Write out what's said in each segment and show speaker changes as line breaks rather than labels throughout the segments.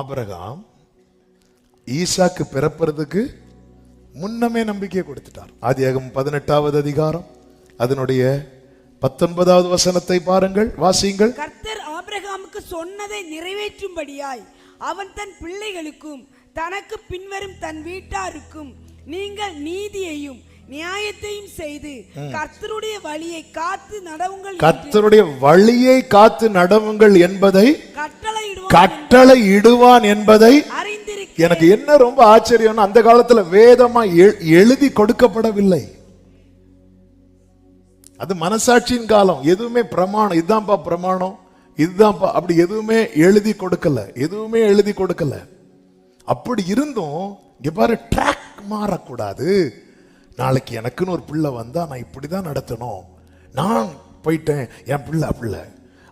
ஆபரகாம் ஈசாக்கு பிறப்புறதுக்கு முன்னமே நம்பிக்கை கொடுத்துட்டார். ஆதியாகம் பதினெட்டாவது அதிகாரம். அதனுடைய பத்தொன்பதாவது வசனத்தை பாருங்கள் வாசியுங்கள்.
கர்த்தர் ஆபிரகாமுக்கு சொன்னதை நிறைவேற்றும்படியாய் அவன் தன் பிள்ளைகளுக்கும் தனக்கு பின்வரும் தன் வீட்டாருக்கும் நீங்கள் நீதியையும் நியாயத்தையும் செய்து கர்த்தருடைய வழியை காத்து நடவுங்கள்
கர்த்தருடைய வழியை காத்து நடவுங்கள் என்பதை கட்டளை இடுவான் என்பதை எனக்கு என்ன ரொம்ப ஆச்சரியம்னா அந்த காலத்துல வேதமா எழுதி கொடுக்கப்படவில்லை. அது மனசாட்சியின் காலம். எதுவுமே பிரமாணம். இதுதான்ப்பா பிரமாணம். இதுதான்ப்பா அப்படி எதுவுமே எழுதி கொடுக்கல. எதுவுமே எழுதி கொடுக்கல. அப்படி இருந்தும் இங்க பாரு ட்ராக் மாறக்கூடாது. நாளைக்கு எனக்குன்னு ஒரு பிள்ளை வந்தால் நான் இப்படி தான் நடத்தணும். நான் போயிட்டேன் என் பிள்ளை பிள்ளை.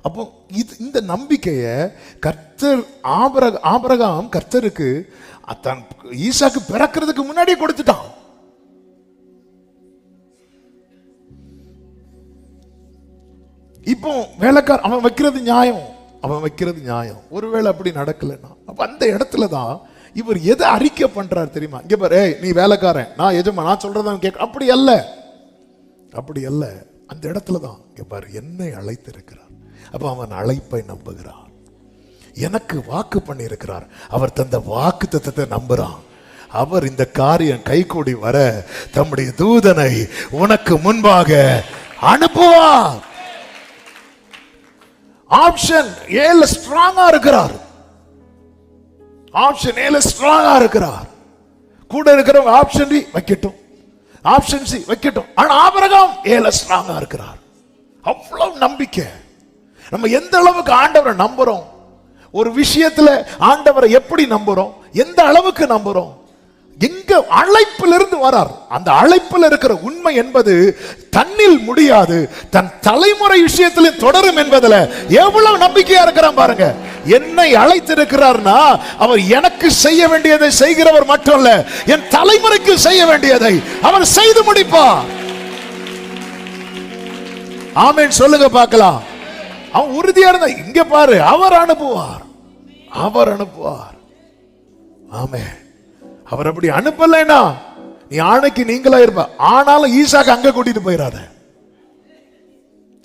அப்போ இது இந்த நம்பிக்கையை கர்த்தர் ஆபர ஆபரகாம் கர்த்தருக்கு தன் ஈசாக்கு பிறக்கிறதுக்கு முன்னாடியே கொடுத்துட்டான். இப்போ வேலைக்கார அவன் வைக்கிறது நியாயம். அவன் வைக்கிறது நியாயம். ஒருவேளை அப்படி நடக்கலைன்னா அப்போ அந்த இடத்துல தான் இவர் எதை அறிக்கை பண்றாரு தெரியுமா? இங்க பாரு ஏய், நீ வேலைக்காரன். நான் எஜமா நான் சொல்கிறதான் கேட்க அப்படி அல்ல. அப்படி அல்ல. அந்த இடத்துல தான் இங்க பாரு என்னை அழைத்திருக்கிறார். அப்போ அவன் அழைப்பை நம்புகிறான். எனக்கு வாக்கு பண்ணியிருக்கிறார். அவர் தந்த வாக்கு தத்தத்தை நம்புறான். அவர் இந்த காரியம் கைகூடி வர தம்முடைய தூதனை உனக்கு முன்பாக அனுப்புவார். ஆப்ஷன் ஏல ஸ்ட்ராங்கா இருக்கிறார். ஆப்ஷன் ஏல ஸ்ட்ராங்கா இருக்கிறார். கூட இருக்கிறவங்க ஆப்ஷன் டி வைக்கட்டும். ஆப்ஷன் சி வைக்கட்டும். ஆனா ஆபரகம் ஏல ஸ்ட்ராங்கா இருக்கிறார். அவ்வளவு நம்பிக்கை. நம்ம எந்த அளவுக்கு ஆண்டவரை நம்புறோம்? ஒரு விஷயத்துல ஆண்டவரை எப்படி நம்புறோம்? எந்த அளவுக்கு நம்புறோம்? எங்க அழைப்பிலிருந்து வரார்? அந்த அழைப்பில் இருக்கிற உண்மை என்பது தன்னில் முடியாது தன் தலைமுறை விஷயத்திலும் தொடரும் என்பதுல எவ்வளவு நம்பிக்கையா இருக்கிறான் பாருங்க. என்னை அழைத்திருக்கிறார்னா அவர் எனக்கு செய்ய வேண்டியதை செய்கிறவர் மட்டும் இல்ல என் தலைமுறைக்கு செய்ய வேண்டியதை அவர் செய்து முடிப்பார். ஆமென் சொல்லுங்க பார்க்கலாம். அவன் உறுதியா இருந்தா இங்க பாரு அவர் அனுப்புவார். அவர் அனுப்புவார். ஆமே அவர் அப்படி அனுப்பலைன்னா நீ ஆணைக்கு நீங்களா இருப்ப. ஆனாலும் ஈசாக்கு அங்க கூட்டிட்டு போயிடாத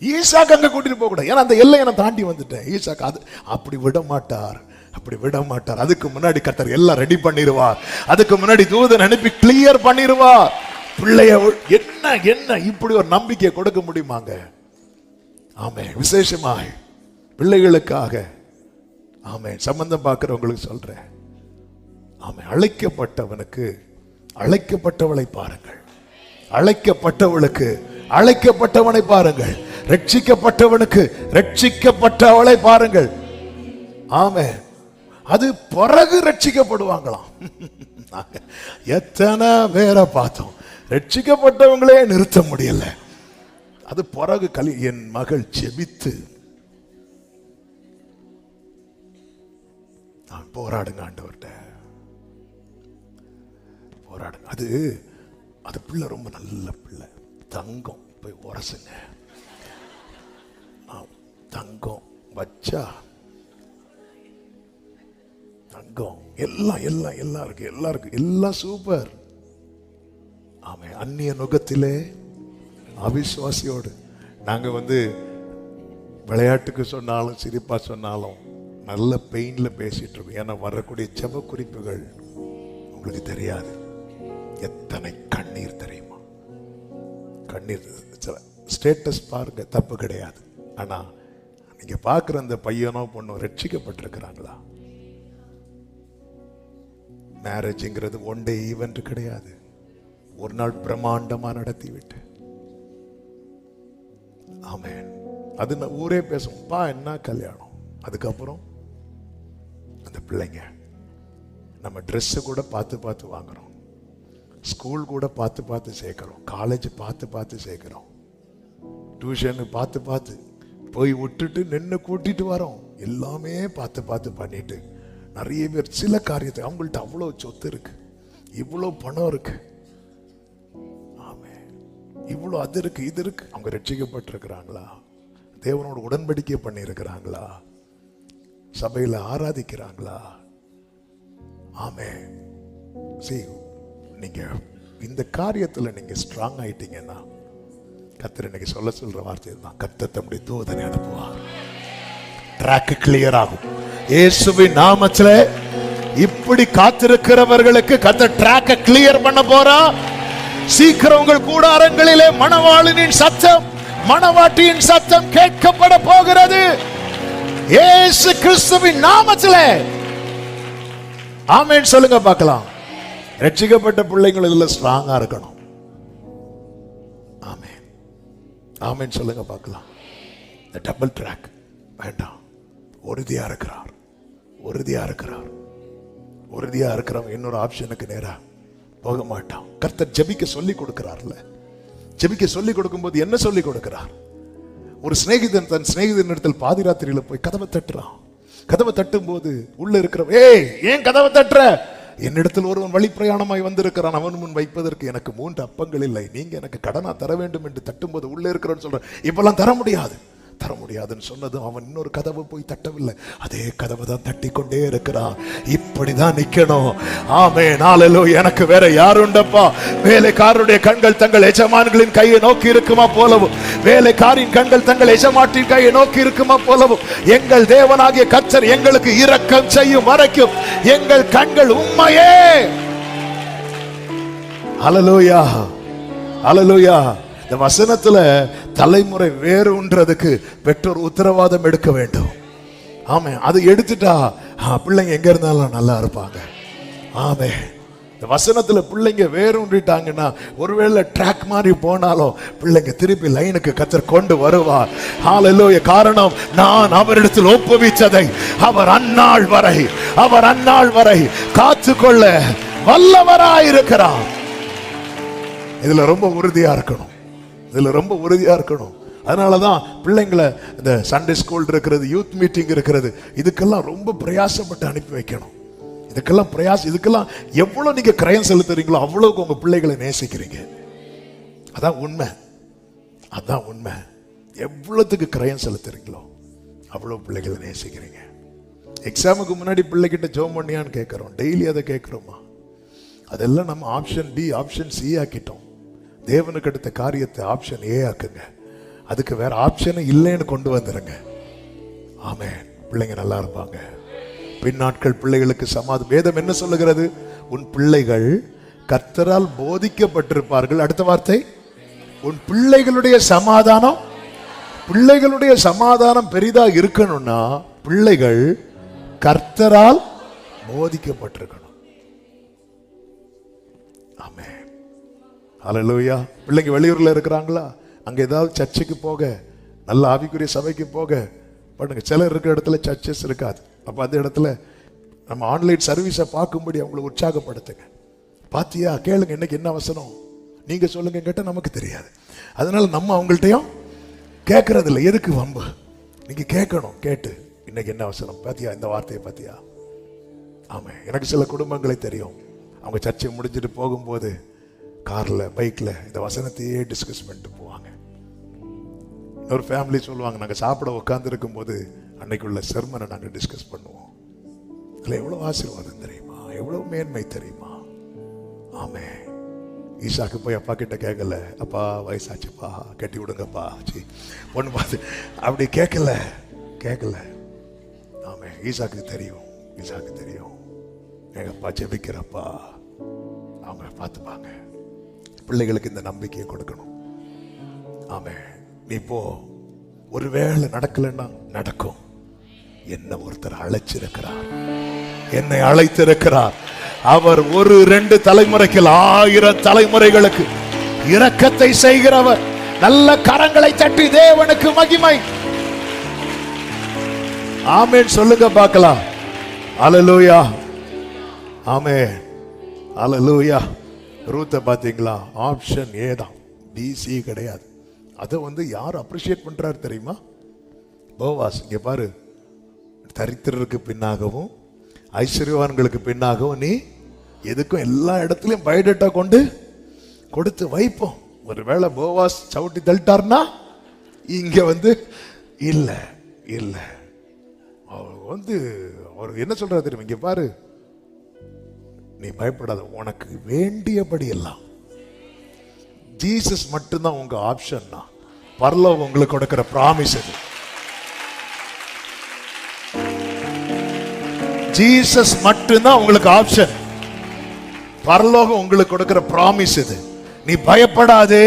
ஈசாக்கு அங்க கூட்டிட்டு போக கூடாது. ஏன்னா அந்த எல்லையை நான் தாண்டி வந்துட்டேன் ஈசாக்கு அது அப்படி விட மாட்டார் அப்படி விட மாட்டார் அதுக்கு முன்னாடி கர்த்தர் எல்லாம் ரெடி பண்ணிடுவார் அதுக்கு முன்னாடி தூதன் அனுப்பி கிளியர் பண்ணிடுவார் பிள்ளைய என்ன என்ன இப்படி ஒரு நம்பிக்கை கொடுக்க முடியுமாங்க? ஆமே விசேஷமாய். பிள்ளைகளுக்காக. ஆமே சம்பந்தம் பார்க்குறவங்களுக்கு சொல்றேன். ஆமே அழைக்கப்பட்டவனுக்கு அழைக்கப்பட்டவளை பாருங்கள். அழைக்கப்பட்டவளுக்கு அழைக்கப்பட்டவனை பாருங்கள். ரட்சிக்கப்பட்டவனுக்கு ரட்சிக்கப்பட்டவளை பாருங்கள். ஆமே. அது பிறகு ரட்சிக்கப்படுவாங்களாம். எத்தனை பேரை பார்த்தோம். ரட்சிக்கப்பட்டவங்களே நிறுத்த முடியல. அது பிறகு கலி என் மகள் செபித்து நான் போராடுங்க ஆண்டவர். போராடுங்க அது அது பிள்ளை ரொம்ப நல்ல பிள்ளை. தங்கம் போய் உரசுங்க. ஆ, தங்கம் வச்சா தங்கம் எல்லாம் எல்லாம் எல்லாம் இருக்கு எல்லாம் இருக்கு. எல்லாம் சூப்பர் ஆமே அந்நிய நுகத்திலே அவிசுவாசியோடு. நாங்கள் வந்து விளையாட்டுக்கு சொன்னாலும் சிரிப்பா சொன்னாலும் நல்ல பெயினில் பேசிகிட்டு இருக்கோம். ஏன்னா வரக்கூடிய ஜெப குறிப்புகள் உங்களுக்கு தெரியாது. எத்தனை கண்ணீர் தெரியுமா? கண்ணீர் ஸ்டேட்டஸ் பாருங்க தப்பு கிடையாது. ஆனால் நீங்க பார்க்குற அந்த பையனோ பொண்ணோ ரட்சிக்கப்பட்டிருக்கிறாங்களா? மேரேஜ்ங்கிறது ஒன் டே ஈவெண்ட் கிடையாது. ஒரு நாள் பிரம்மாண்டமாக நடத்தி விட்டு அது நான் ஊரே பேசும் பா என்ன கல்யாணம்? அதுக்கப்புறம் அந்த பிள்ளைங்க. நம்ம ட்ரெஸ்ஸு கூட பார்த்து பார்த்து வாங்குறோம். ஸ்கூல் கூட பார்த்து பார்த்து சேர்க்குறோம். காலேஜ் பார்த்து பார்த்து சேர்க்குறோம். டியூஷனு பார்த்து பார்த்து போய் விட்டுட்டு நின்று கூட்டிட்டு வரோம். எல்லாமே பார்த்து பார்த்து பண்ணிட்டு நிறைய பேர் சில காரியத்தை அவங்கள்ட்ட அவ்வளோ சொத்து இருக்கு. இவ்வளோ பணம் இருக்கு. ஆமே இவ்வளோ அது இருக்கு இது இருக்கு. அவங்க ரட்சிக்கப்பட்டிருக்கிறாங்களா? தேவனோட உடன்படிக்கை பண்ணியிருக்கிறாங்களா? சபையில் ஆராதிக்கிறாங்களா? ஆமே see நீங்க இந்த காரியத்துல நீங்க ஸ்ட்ராங் ஆயிட்டீங்கன்னா கத்தர் இன்னைக்கு சொல்ல சொல்ற வார்த்தை தான் கத்தர் தம்முடைய தூதனை அனுப்புவார். ட்ராக்கு கிளியர் ஆகும். இயேசுவின் நாமத்தில் இப்படி காத்திருக்கிறவர்களுக்கு கத்த ட்ராக்கை கிளியர் பண்ண போறா? சீக்கிரம் உங்கள் கூடாரங்களிலே மணவாளனின் சத்தம் மணவாட்டியின் சத்தம் கேட்கப்பட போகிறது. இயேசு கிறிஸ்துவின் நாமத்தில். ஆமேன் சொல்லுங்க பார்க்கலாம். ரட்சிக்கப்பட்ட பிள்ளைங்கள் இதில் ஸ்ட்ராங்காக இருக்கணும். ஆமே ஆமேன்னு சொல்லுங்க பார்க்கலாம். இந்த டபுள் ட்ராக் வேண்டாம். உறுதியா இருக்கிறார். உறுதியா இருக்கிறார். உறுதியா இருக்கிறவன் இன்னொரு ஆப்ஷனுக்கு நேரா போக மாட்டான். கர்த்தர் ஜெபிக்க சொல்லி கொடுக்கிறார்ல. ஜெபிக்க சொல்லி கொடுக்கும்போது என்ன சொல்லி கொடுக்கிறார்? ஒரு சிநேகிதன் தன் சிநேகிதன் இடத்தில் பாதிராத்திரியில் போய் கதவை தட்டுறான். கதவை தட்டும் போது உள்ள இருக்கிறவன் ஏய் ஏன் கதவை தட்டுற? என்னிடத்தில் ஒருவன் வழி பிரயாணமாய் வந்திருக்கிறான் அவன் முன் வைப்பதற்கு எனக்கு மூன்று அப்பங்கள் இல்லை. நீங்க எனக்கு கடனா தர வேண்டும் என்று தட்டும்போது உள்ளே இருக்கிறவன் சொல்றேன் இப்பெல்லாம் தர முடியாது. தர முடியாதுன்னு சொன்னதும் அவன் இன்னொரு கதவு போய் தட்டவில்லை. அதே கதவை தான் தட்டி கொண்டே இருக்கிறான். இப்படிதான் நிக்கணும். ஆமே நாளிலோ எனக்கு வேற யாருண்டப்பா? வேலைக்காரருடைய கண்கள் தங்கள் எஜமான்களின் கையை நோக்கி இருக்குமா போலவும். வேலைக்காரின் கண்கள் தங்கள் எஜமாட்டின் கையை நோக்கி இருக்குமா போலவும். எங்கள் தேவனாகிய கச்சர் எங்களுக்கு இரக்கம் செய்யும் வரைக்கும் எங்கள் கண்கள் உண்மையே அலலோயா அலலோயா இந்த வசனத்துல தலைமுறை வேறு ஒன்றதுக்கு பெற்றோர் உத்தரவாதம் எடுக்க வேண்டும். ஆமே அது எடுத்துட்டா பிள்ளைங்க எங்க இருந்தாலும் நல்லா இருப்பாங்க. ஆமே இந்த வசனத்துல பிள்ளைங்க வேறுன்றிட்டாங்கன்னா ஒருவேளை ட்ராக் மாதிரி போனாலும் பிள்ளைங்க திருப்பி லைனுக்கு கத்தர் கொண்டு வருவார் ஹalleluya காரணம் நான் அவரிடத்தில் ஒப்புவிச்சதை அவர் அந்நாள் வரை அவர் அந்நாள் வரை காத்துக்கொள்ள வல்லவராயிருக்கிறார். இதுல ரொம்ப உறுதியா இருக்கணும். இதில் ரொம்ப உறுதியாக இருக்கணும். அதனால தான் பிள்ளைங்களை இந்த சண்டே ஸ்கூல் இருக்கிறது யூத் மீட்டிங் இருக்கிறது இதுக்கெல்லாம் ரொம்ப பிரயாசப்பட்டு அனுப்பி வைக்கணும். இதுக்கெல்லாம் பிரயாசம் இதுக்கெல்லாம் எவ்வளோ நீங்கள் கிரயம் செலுத்துறீங்களோ அவ்வளோக்கு உங்கள் பிள்ளைகளை நேசிக்கிறீங்க. அதான் உண்மை. அதான் உண்மை. எவ்வளோத்துக்கு கிரயம் செலுத்துறீங்களோ அவ்வளோ பிள்ளைகளை நேசிக்கிறீங்க. எக்ஸாமுக்கு முன்னாடி பிள்ளைகிட்ட ஜோம் பண்ணியான்னு கேட்குறோம். டெய்லி அதை கேட்குறோமா? அதெல்லாம் நம்ம ஆப்ஷன் பி ஆப்ஷன் சி ஆக்கிட்டோம். தேவனுக்கு அடுத்த காரியத்தை ஆப்ஷன் ஏ ஆக்குங்க. அதுக்கு வேற ஆப்ஷன் இல்லைன்னு கொண்டு வந்துருங்க. ஆமே பிள்ளைங்க நல்லா இருப்பாங்க. பின்னாட்கள் பிள்ளைகளுக்கு சமாதம் வேதம் என்ன சொல்லுகிறது? உன் பிள்ளைகள் கர்த்தரால் போதிக்கப்பட்டிருப்பார்கள். அடுத்த வார்த்தை. உன் பிள்ளைகளுடைய சமாதானம் பிள்ளைகளுடைய சமாதானம் பெரிதா இருக்கணும்னா பிள்ளைகள் கர்த்தரால் போதிக்கப்பட்டிருக்கணும். ஆமே அலலூயா பிள்ளைங்க வெளியூரில் இருக்கிறாங்களா? அங்கே ஏதாவது சர்ச்சுக்கு போக நல்ல ஆவிக்குரிய சபைக்கு போக. பண்ணுங்க சிலர் இருக்கிற இடத்துல சர்ச்சஸ் இருக்காது. அப்போ அந்த இடத்துல நம்ம ஆன்லைன் சர்வீஸை பார்க்கும்படி அவங்களை உற்சாகப்படுத்துங்க. பாத்தியா? கேளுங்க இன்னைக்கு என்ன அவசரம் நீங்க சொல்லுங்க கேட்டால் நமக்கு தெரியாது. அதனால நம்ம அவங்கள்ட்டையும் கேட்கறது இல்லை எதுக்கு வம்பு? நீங்க கேட்கணும் கேட்டு. இன்னைக்கு என்ன அவசரம் பாத்தியா? இந்த வார்த்தையை பாத்தியா? ஆமா எனக்கு சில குடும்பங்களை தெரியும். அவங்க சர்ச்சை முடிஞ்சிட்டு போகும்போது காரில் பைக்கில் இந்த வசனத்தையே டிஸ்கஸ் பண்ணிட்டு போவாங்க. ஒரு ஃபேமிலி சொல்லுவாங்க நாங்கள் சாப்பிட உட்காந்துருக்கும் போது அன்னைக்குள்ள செர்மனை நாங்கள் டிஸ்கஸ் பண்ணுவோம். இல்லை எவ்வளோ ஆசீர்வாதம் தெரியுமா? எவ்வளோ மேன்மை தெரியுமா? ஆமே ஈஷாக்கு போய் அப்பா கிட்ட கேட்கல அப்பா வயசாச்சுப்பா கட்டி விடுங்கப்பா. சி பொண்ணு பார்த்து அப்படி கேட்கல கேட்கல ஆமே ஈஷாக்கு தெரியும் ஈஷாக்கு தெரியும். எங்க அப்பா ஜெபிக்கிறப்பா. அவங்க பார்த்துப்பாங்க. பிள்ளைகளுக்கு இந்த நம்பிக்கையை கொடுக்கணும். ஆமே. நீ ஒருவேளை நடக்கலைன்னா நடக்கும். என்ன ஒருத்தர் அழைச்சிருக்கிறார். என்னை அழைத்திருக்கிறார். அவர் ஒரு ரெண்டு தலைமுறைக்கு ஆயிரம் தலைமுறைகளுக்கு இரக்கத்தை செய்கிறவர். நல்ல கரங்களை தட்டி தேவனுக்கு மகிமை. ஆமேன். சொல்லுங்க பார்க்கலாம். அலலூயா ஆமே அலலூயா ரூத்தை பார்த்தீங்களா? ஆப்ஷன் ஏ தான். பிசி கிடையாது. அதை வந்து யார் அப்ரிஷியேட் பண்ணுறாரு தெரியுமா? போவாஸ் இங்கே பாரு. தரித்திரருக்கு பின்னாகவும் ஐஸ்வர்யவான்களுக்கு பின்னாகவும் நீ எதுக்கும் எல்லா இடத்துலையும் பயோடேட்டா கொண்டு கொடுத்து வைப்போம். ஒருவேளை போவாஸ் சவுட்டி தள்ளிட்டார்னா இங்கே வந்து இல்லை இல்லை. அவர் வந்து அவர் என்ன சொல்கிறார் தெரியுமா? இங்கே பாரு. நீ பயப்படாத உனக்கு வேண்டியபடி எல்லாம். ஜீசஸ் மட்டும்தான் உங்க ஆப்ஷன்னா பரலோகம் உங்களுக்கு கொடுக்கிற ப்ராமிஸ் அது ஜீசஸ் மட்டும்தான் உங்களுக்கு ஆப்ஷன் பரலோகம் உங்களுக்கு கொடுக்கிற ப்ராமிஸ் இது. நீ பயப்படாதே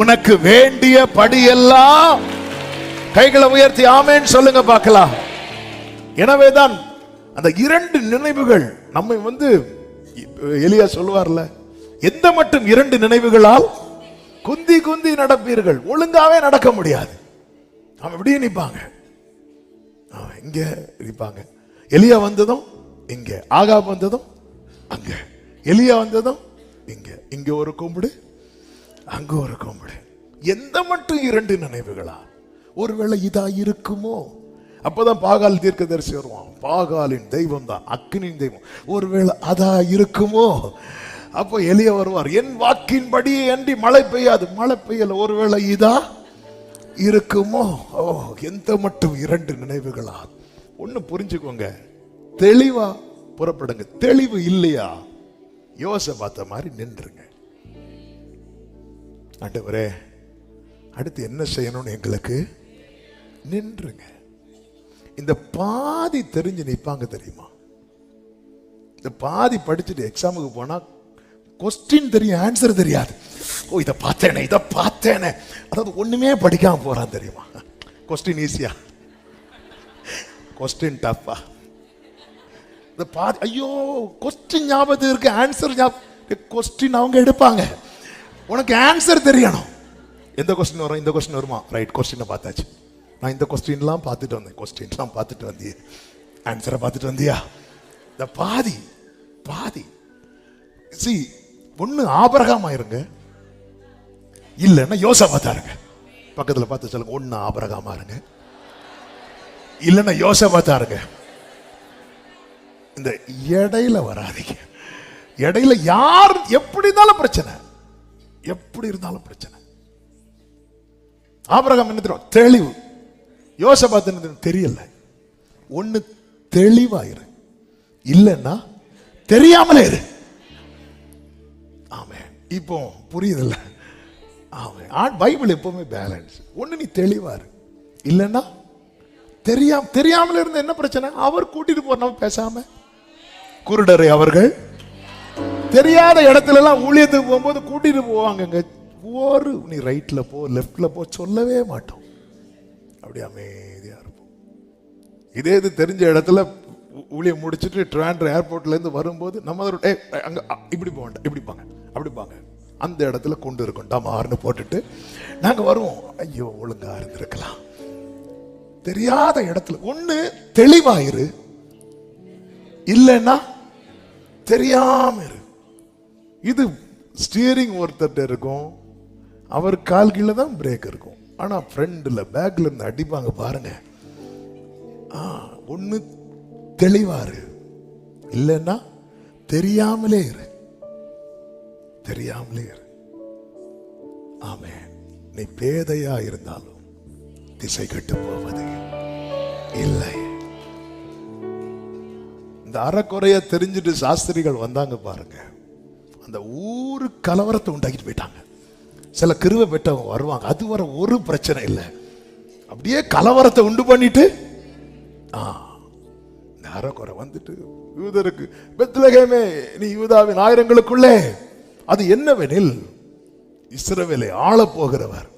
உனக்கு வேண்டிய படியெல்லாம் கைகளை உயர்த்தி ஆமேன்னு சொல்லுங்க பார்க்கலாம். எனவேதான் அந்த இரண்டு நினைவுகள் நம்மை வந்து எலியா சொல்லுவார்ல எந்த மட்டும் இரண்டு நினைவுகளால் குந்தி குந்தி நடப்பீர்கள் ஒழுங்காவே நடக்க முடியாது. அவன் இப்படியே நிற்பாங்க. இங்க நிற்பாங்க. எலியா வந்ததும் இங்க ஆகா வந்ததும் அங்க எலியா வந்ததும் இங்க இங்க ஒரு கும்பிடு அங்க ஒரு கும்பிடு. எந்த மட்டும் இரண்டு நினைவுகளா ஒருவேளை இதா இருக்குமோ? அப்பதான் பாகால் தீர்க்கதரிசி வருவான். பாகாலின் தெய்வம் தான் அக்னின் தெய்வம். ஒருவேளை அதா இருக்குமோ? அப்போ எளிய வருவார். என் வாக்கின்படியே அன்றி மழை பெய்யாது. மழை பெய்யல ஒருவேளை இதா இருக்குமோ? ஓ எந்த மட்டும் இரண்டு நினைவுகளா? ஒன்று புரிஞ்சுக்கோங்க. தெளிவா புறப்படுங்க. தெளிவு இல்லையா? யோசை பார்த்த மாதிரி நின்றுங்க ஆண்டவரே அடுத்து என்ன செய்யணும்னு எங்களுக்கு நின்றுங்க இந்த பாதி தெரிஞ்சு நிற்பாங்க தெரியுமா? இந்த பாதி படிச்சுட்டு எக்ஸாமுக்கு போனால் கொஸ்டின் தெரியும் ஆன்சர் தெரியாது. ஓ இதை பார்த்தேனே இதை பார்த்தேனே. அதாவது ஒன்றுமே படிக்காமல் போகிறான் தெரியுமா? கொஸ்டின் ஈஸியா கொஸ்டின் டஃப்பா இந்த பாதி ஐயோ கொஸ்டின் ஞாபகத்துக்கு இருக்கு ஆன்சர் ஞாபகம் கொஸ்டின் அவங்க எடுப்பாங்க. உனக்கு ஆன்சர் தெரியணும். எந்த கொஸ்டின் வரும்? இந்த கொஸ்டின் வருமா? ரைட் கொஸ்டினை பார்த்தாச்சு. நான் இந்த கொஸ்டின்லாம் பார்த்துட்டு வந்தேன். கொஸ்டின்லாம் பார்த்துட்டு வந்தியே. ஆன்சரை பார்த்துட்டு வந்தியா? இந்த பாதி பாதி. சி ஒண்ணு ஆபரகம் ஆயிருங்க. இல்லைன்னா யோசபாத்தா இருங்க. பக்கத்துல பார்த்து சொல்லுங்க ஒண்ணு ஆபரகமா இருங்க இல்லைன்னா யோசபாத்தா இருங்க. இந்த இடையில வராதீங்க. இடையில யார் எப்படி இருந்தாலும் பிரச்சனை. எப்படி இருந்தாலும் பிரச்சனை. ஆபரகம் என்ன தெரியும்? தெளிவு. யோசபாத் தெரியல. ஒண்ணு தெளிவாயிரு. இல்லைன்னா தெரியாமலே இரு. ஆமே இப்போ புரியுதுல்ல? ஆமே ஆன் பைபிள் எப்பவுமே பேலன்ஸ் ஒண்ணு நீ தெளிவாரு இல்லைன்னா தெரியாம தெரியாமல இருந்த என்ன பிரச்சனை? அவர் கூட்டிட்டு போறோம் பேசாம. குருடரை அவர்கள் தெரியாத இடத்துல எல்லாம் ஊழியத்துக்கு போகும்போது கூட்டிட்டு போவாங்கங்க. ஒரு நீ ரைட்ல போ லெஃப்ட்ல போ சொல்லவே மாட்டோம். அப்படி அமைதியாக இருப்போம். இதே இது தெரிஞ்ச இடத்துல ஊழியை முடிச்சுட்டு முடிச்சிட்டு ஏர்போர்ட்லேருந்து வரும்போது நம்ம ஒரு- ஏய், இப்படி போக இப்படி பாங்க அப்படி பாங்க. அந்த இடத்துல கொண்டு இருக்கோம். டமார்னு போட்டுட்டு நாங்கள் வருவோம். ஐயோ ஒழுங்காக இருந்திருக்கலாம். தெரியாத இடத்துல ஒன்று தெளிவாயிரு. இல்லைன்னா தெரியாம இரு. இது ஸ்டியரிங் ஒருத்தர்கிட்ட இருக்கும். அவர் கால் கீழே தான் பிரேக் இருக்கும். ஆனா ஃப்ரெண்டில் பேக்ல இருந்து அடிப்பாங்க பாருங்க. ஆ, ஒண்ணு தெளிவாரு இல்லைன்னா தெரியாமலே இரு. தெரியாமலே இரு. ஆமே நீ பேதையா இருந்தாலும் திசை கெட்டு போவது இல்லை. இந்த அறக்குறைய தெரிஞ்சுட்டு சாஸ்திரிகள் வந்தாங்க பாருங்க. அந்த ஊரு கலவரத்தை உண்டாக்கிட்டு போயிட்டாங்க. சில கிருவை பெற்றவங்க வருவாங்க. அது வர ஒரு பிரச்சனை இல்லை. அப்படியே கலவரத்தை உண்டு பண்ணிட்டு ஆ இந்த அறக்குறை வந்துட்டு யூதருக்கு பெத்லகேமே நீ யூதாவின் ஆயிரங்களுக்குள்ளே. அது என்னவெனில் இஸ்ரவேலை ஆளப் போகிறவர்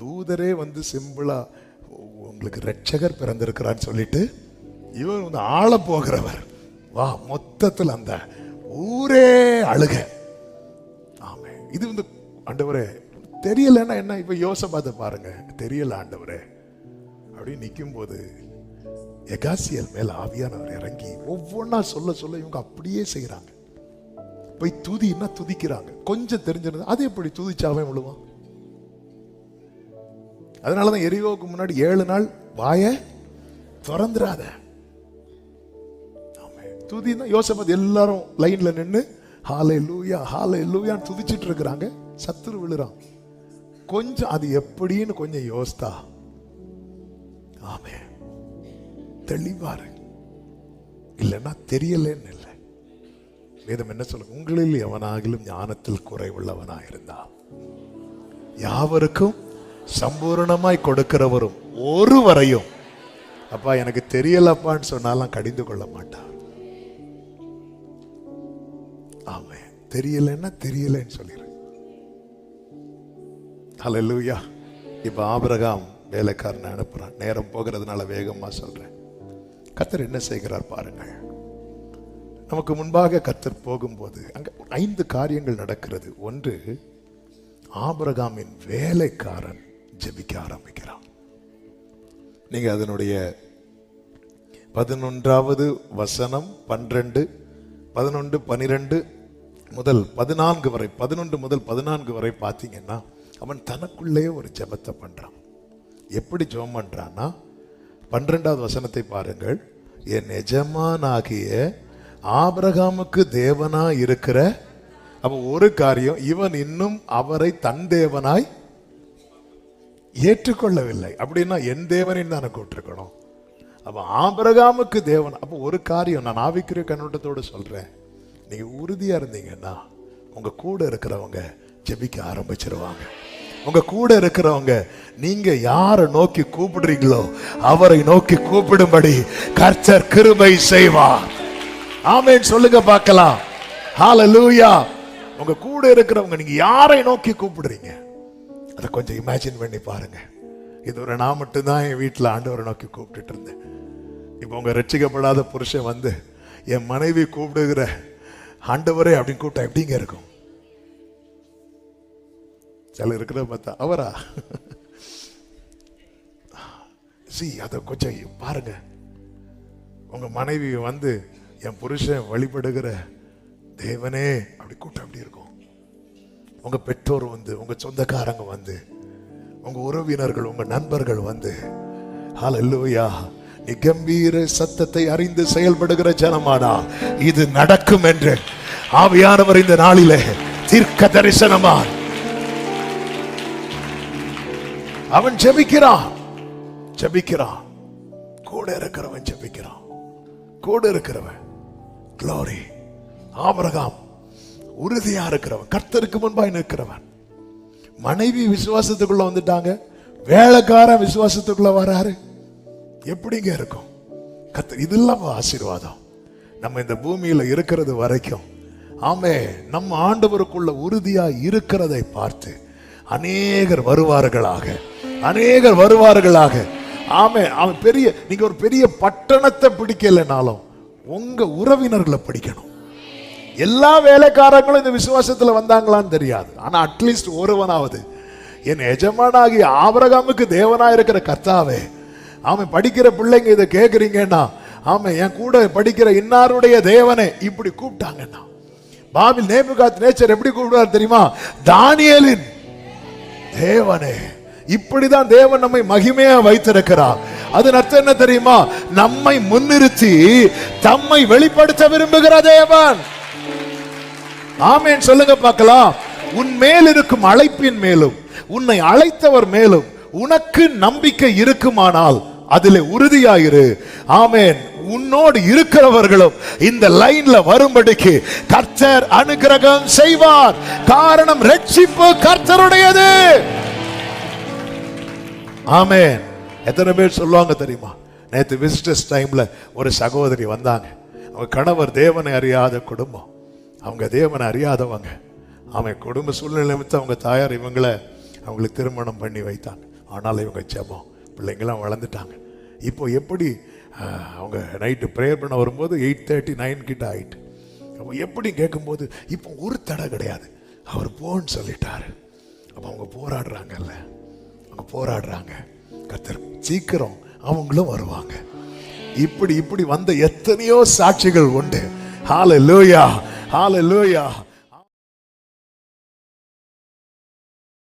தூதரே வந்து சிம்பிளா உங்களுக்கு ரட்சகர் பிறந்திருக்கிறான்னு சொல்லிட்டு இவர் வந்து ஆள போகிறவர் வா மொத்தத்தில் அந்த ஊரே அழுக. ஆமே இது வந்து ஆண்டவரே தெரியலன்னா என்ன? இப்போ யோசனை பார்த்து பாருங்க. தெரியல ஆண்டவரே. அப்படின்னு நிற்கும் போது எகாசியல் மேல ஆவியானவர் இறங்கி ஒவ்வொன்றா சொல்ல சொல்ல இவங்க அப்படியே செய்கிறாங்க போய் துதின்னா துதிக்கிறாங்க. கொஞ்சம் தெரிஞ்சிருந்தது அது எப்படி துதிச்சாவே விழுவான் அதனாலதான் எரியோவுக்கு முன்னாடி ஏழு நாள் வாய திறந்துடாத ஆமென். துதினா யோசபத் எல்லாரும் லைன்ல நின்னு ஹாலே லூயா ஹாலே லூயான்னு துதிச்சிட்டு இருக்கிறாங்க. சத்துரு விழுறான். கொஞ்சம் அது எப்படின்னு கொஞ்சம் யோசித்தா. ஆமே தெளிவாரு. இல்லைன்னா தெரியலன்னு இல்லை. வேதம் என்ன சொல்ல உங்களில் எவனாகிலும் ஞானத்தில் குறைவுள்ளவனாயிருந்தா யாவருக்கும் சம்பூரணமாய் கொடுக்கிறவரும் ஒருவரையும். அப்பா எனக்கு தெரியலப்பான்னு சொன்னாலும் கடிந்து கொள்ள மாட்டார். ஆமே தெரியலன்னா தெரியலன்னு சொல்லிடுறேன் ஹalleluya இப்போ ஆபரகாம் வேலைக்காரனை அனுப்புகிறான் நேரம் போகிறதுனால வேகமாக சொல்கிறேன் கத்தர் என்ன செய்கிறார் பாருங்கள். நமக்கு முன்பாக கத்தர் போகும்போது அங்கே ஐந்து காரியங்கள் நடக்கிறது. ஒன்று ஆபரகாமின் வேலைக்காரன் ஜெபிக்க ஆரம்பிக்கிறான். நீங்கள் அதனுடைய பதினொன்றாவது வசனம் பன்னிரண்டு பதினொன்று பனிரெண்டு முதல் பதினான்கு வரை பதினொன்று முதல் பதினான்கு வரை பார்த்தீங்கன்னா அவன் தனக்குள்ளே ஒரு ஜெபத்தை பண்றான். எப்படி ஜெபம் பண்றான்னா பன்னிரெண்டாவது வசனத்தை பாருங்கள். என் எஜமானாகிய ஆபிரகாமுக்கு தேவனா இருக்கிற அப்போ ஒரு காரியம் இவன் இன்னும் அவரை தன் தேவனாய் ஏற்றுக்கொள்ளவில்லை. அப்படின்னா என் தேவனின் தானே கூட்டிருக்கணும். அப்ப ஆபிரகாமுக்கு தேவன் அப்போ ஒரு காரியம் நான் ஆவிக்குரிய கண்ணோட்டத்தோடு சொல்றேன். நீங்க உறுதியா இருந்தீங்கன்னா உங்க கூட இருக்கிறவங்க ஜெபிக்க ஆரம்பிச்சிருவாங்க. உங்க கூட இருக்கிறவங்க நீங்க யாரை நோக்கி கூப்பிடுறீங்களோ அவரை நோக்கி கூப்பிடும்படி கர்த்தர் கிருபை செய்வார். ஆமேன். சொல்லுங்க பார்க்கலாம். ஹalleluya உங்க கூட இருக்கிறவங்க நீங்க யாரை நோக்கி கூப்பிடுறீங்க? அதை கொஞ்சம் இமேஜின் பண்ணி பாருங்க. இது ஒரு நான் மட்டும்தான் என் வீட்டில் ஆண்டவரை நோக்கி கூப்பிட்டுட்டு இருந்தேன். இப்போ உங்க ரட்சிக்கப்படாத புருஷன் வந்து என் மனைவி கூப்பிடுகிற ஆண்டவரே அப்படின்னு கூப்பிட்டா எப்படிங்க இருக்கும்? சில இருக்கிற பார்த்தா அவரா? சி அதை கொஞ்சம் பாருங்க. உங்க மனைவி வந்து என் புருஷன் வழிபடுகிற தேவனே அப்படி கூட்டம் அப்படி இருக்கும்? உங்க பெற்றோர் வந்து உங்க சொந்தக்காரங்க வந்து உங்க உறவினர்கள் உங்க நண்பர்கள் வந்து ஹalleluya நீ கம்பீர சத்தத்தை அறிந்து செயல்படுகிற ஜனமானா இது நடக்கும் என்று ஆவியானவர் இந்த நாளிலே தீர்க்க தரிசனமா அவன் ஜெபிக்கிறான். ஜெபிக்கிறான். கூட இருக்கிறவன் ஜெபிக்கிறான். கூட இருக்கிறவன். க்ளோரி ஆபரகாம் உறுதியா இருக்கிறவன். கர்த்தருக்கு முன்பாய் நிற்கிறவன். மனைவி விசுவாசத்துக்குள்ள வந்துட்டாங்க. வேலைக்காரன் விசுவாசத்துக்குள்ள வராரு. எப்படிங்க இருக்கும்? கர்த்தர் இதெல்லாம் ஆசீர்வாதம். நம்ம இந்த பூமியில இருக்கிறது வரைக்கும் ஆமே நம்ம ஆண்டவருக்குள்ள உறுதியா இருக்கிறதை பார்த்து அநேகர் வருவார்களாக. அநேகர் வருவார்களாக. ஆமே அவன் பெரிய நீங்க ஒரு பெரிய பட்டணத்தை பிடிக்கலைனாலும் உங்க உறவினர்களை பிடிக்கணும். எல்லா வேலைக்காரங்களும் இந்த விசுவாசத்துல வந்தாங்களான்னு தெரியாது. ஆனா அட்லீஸ்ட் ஒருவனாவது. என் எஜமானாகி ஆபரகாமுக்கு தேவனா இருக்கிற கர்த்தாவே அவன் படிக்கிற பிள்ளைங்க இதை கேட்குறீங்கன்னா ஆமாம் என் கூட படிக்கிற இன்னாருடைய தேவனே இப்படி கூப்பிட்டாங்கன்னா பாபில் நேபுகாத் நேச்சர் எப்படி கூப்பிடுவார் தெரியுமா? தானியலின் தேவனே. இப்படிதான் தேவன் நம்மை மகிமையா வைத்திருக்கிறார். அதன் அர்த்தம் என்ன தெரியுமா? நம்மை முன்னிறுத்தி தம்மை வெளிப்படுத்த விரும்புகிற தேவன். ஆமேன். சொல்லுங்க பார்க்கலாம். உன் மேல் இருக்கும் அழைப்பின் மேலும் உன்னை அழைத்தவர் மேலும் உனக்கு நம்பிக்கை இருக்குமானால் அதிலே உறுதியாயிரு. ஆமேன். உன்னோடு இருக்கிறவர்களும் இந்த லைன்ல வரும்படிக்கு கர்த்தர் அனுகிரகம் செய்வார். காரணம் ரட்சிப்பு கர்த்தருடையது. ஆமென். எத்தனை பேர் சொல்லுவாங்க தெரியுமா? நேற்று விசிட்டர்ஸ் டைமில் ஒரு சகோதரி வந்தாங்க. அவங்க கணவர் தேவனை அறியாத குடும்பம். அவங்க தேவனை அறியாதவங்க. அவன் குடும்ப சூழ்நிலை நிமித்தம் அவங்க தாயார் இவங்களை அவங்களுக்கு திருமணம் பண்ணி வைத்தாங்க. ஆனால் இவங்க ஜெபம். பிள்ளைங்களாம் வளர்ந்துட்டாங்க. இப்போ எப்படி அவங்க நைட்டு ப்ரேயர் பண்ண வரும்போது எயிட் தேர்ட்டி நைன் கிட்ட ஆயிட்டு. அப்போ எப்படி கேட்கும்போது இப்போ ஒரு தடை கிடையாது. அவர் போன்னு சொல்லிட்டாரு. அப்போ அவங்க போராடுறாங்கல்ல. அவங்க போராடுறாங்க. கத்தர் சீக்கிரம் அவங்களும் வருவாங்க. இப்படி இப்படி வந்த எத்தனையோ சாட்சிகள் உண்டு. ஹால லோயா ஹால லோயா